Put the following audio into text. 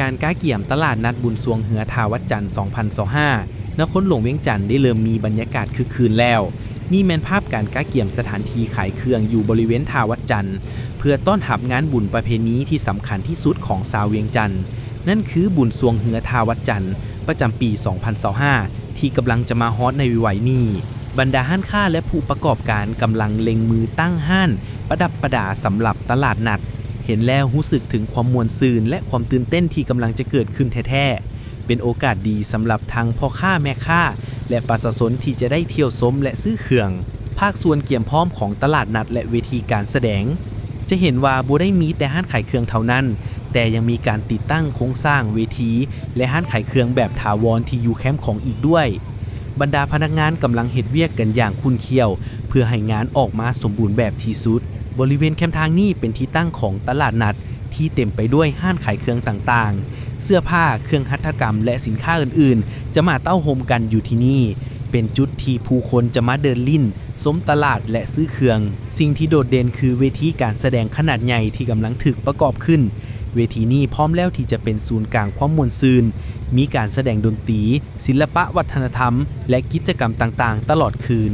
การก้าเกี่ยมตลาดนัดบุญสวงเหือทาวัดจันทร์2025นครหลวงเวียงจันทร์ได้เริ่มมีบรรยากาศคึกคืนแล้ว นี่แมนภาพการก้าเกี่ยมสถานที่ขายเครื่องอยู่บริเวณทาวัดจันทร์เพื่อต้อนรับงานบุญประเพณีที่สำคัญที่สุดของชาวเวียงจันทร์นั่นคือบุญสวงเหือทาวัดจันทร์ประจำปี 2025 ที่กำลังจะมาฮอตในวิวัยนี้บรรดาห้านค้าและผู้ประกอบการกำลังเล็งมือตั้งห้าน ประดับประดาสำหรับตลาดนัด เห็นแล้วรู้สึกถึงความมวลซืนและความตื่นเต้นที่กำลังจะเกิดขึ้นแท้ๆ เป็นโอกาสดีสำหรับทั้งพ่อค้าแม่ค้า และประชาชนที่จะได้เที่ยวชมและซื้อเครื่อง ภาคส่วนเกี่ยมพร้อมของตลาดนัดและเวทีการแสดง จะเห็นว่าบ่ได้มีแต่ห้านขายเครื่องเท่านั้น แต่ยังมีการติดตั้งโครงสร้างเวที และห้านขายเครื่องแบบถาวรที่อยู่แคมป์ของอีกด้วย บรรดาพนักงานกำลังเฮ็ดเวียกกันอย่างคุ้นเคียว เพื่อให้งานออกมาสมบูรณ์แบบที่สุด บริเวณแคมป์ทางนี้เป็นที่ตั้งของตลาดนัดที่เต็มไปด้วยห้านขายเครื่องต่างๆ เสื้อผ้า เครื่องหัตถกรรม และสินค้าอื่นๆ จะมาเต้าโฮมกันอยู่ที่นี่ เป็นจุดที่ผู้คนจะมาเดินลิ่นสมตลาดและซื้อเครื่อง สิ่งที่โดดเด่นคือเวทีการแสดงขนาดใหญ่ที่กำลังถึกประกอบขึ้น เวทีนี้พร้อมแล้วที่จะเป็นศูนย์กลางความมวลซืน มีการแสดงดนตรี ศิลปะวัฒนธรรม และกิจกรรมต่างๆ ตลอดคืน